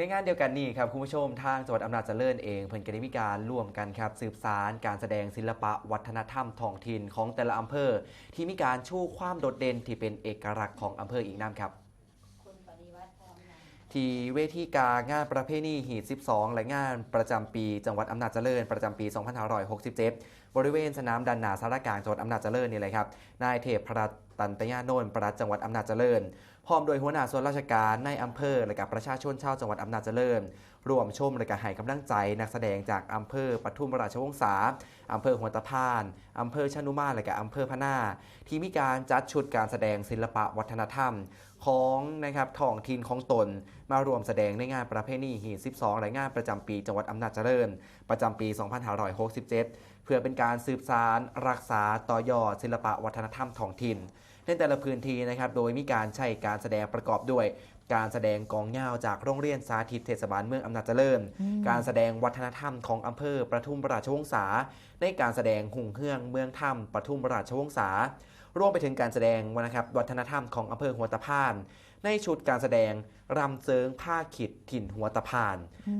ในงานเดียวกันนี่ครับคุณผู้ชมทางจังหวัดอำนาจเจริญเองเพิ่นก็ได้มีการร่วมกันครับสืบสารการแสดงศิลปะวัฒนธรรมท้องถิ่นของแต่ละอำเภอ ที่มีการชูความโดดเด่นที่เป็นเอกลักษณ์ของอำเภออีกน้ำครับที่เวทีการงานประเพณีหีด 12 และงานประจำปีจังหวัดอำนาจเจริญ ประจำปี 2567 บริเวณสนามดันนาสารกลางจังหวัดอำนาจเจริญนี่เลยครับ นายเทพพรัต ตันตยาโนนท์ปลัดจังหวัดอำนาจเจริญ พร้อมโดยหัวหน้าส่วนราชการในอำเภอและกับประชาชนชาวจังหวัดอำนาจเจริญรวมชมและก็ให้กำลังใจนักแสดงจากอำเภอปทุมราชวงศาอำเภอหัวตะพานอำเภอชนุมาและก็อำเภอพะนาที่มีการจัดชุดการแสดงศิลปะวัฒนธรรมของนะครับท้องถิ่นของตน มารวมแสดงในงานประเพณีหีด12และงานประจำปีจังหวัดอำนาจเจริญ ประจำปี 2567เพื่อเป็นการสืบสารรักษาต่อยอดศิลปะวัฒนธรรมท้องถิ่น ในแต่ละพื้นที่นะครับโดยมีการใช้การแสดงประกอบด้วย การแสดงกองเหย้าจากโรงเรียนสาธิตเทศบาลเมืองอำนาจเจริญ การแสดงวัฒนธรรมของอำเภอประทุมราชวงศาในการแสดงหุ่งเฮืองเมืองธรรมประทุมราชวงศา รวมไปถึงการแสดงนะครับวัฒนธรรมของอำเภอหัวตะพาน ในชุดการแสดงรำเซิงผ้าขิดถิ่นหัวตะพาน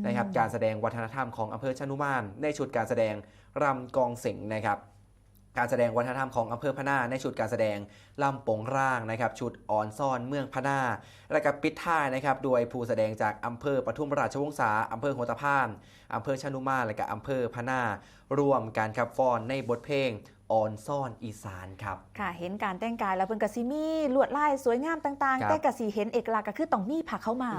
นะครับการแสดงวัฒนธรรมของอำเภอชะนุมาน ในชุดการแสดงรำกองเสิงนะครับการแสดงวัฒนธรรมของอำเภอพะนาในชุดการแสดงลำโปงร่างนะครับชุดอ่อนซ่อนเมืองพะนาและกับปิดท้ายนะครับโดยผู้แสดงจากอำเภอปทุมราชวงศาอำเภอหัวตะพานอำเภอชะนุมานและกับอำเภอพะนารวมการขับฟ้อนในบทเพลง อ่อนซ่อนอีสานครับ ค่ะ เห็นการแต่งกายแล้วเพิ่นกะสิมีลวดลายสวยงามต่างครัๆบแต่กะสิเห็นเอกลักษณ์ก็คือต้องมีผักเข้ามา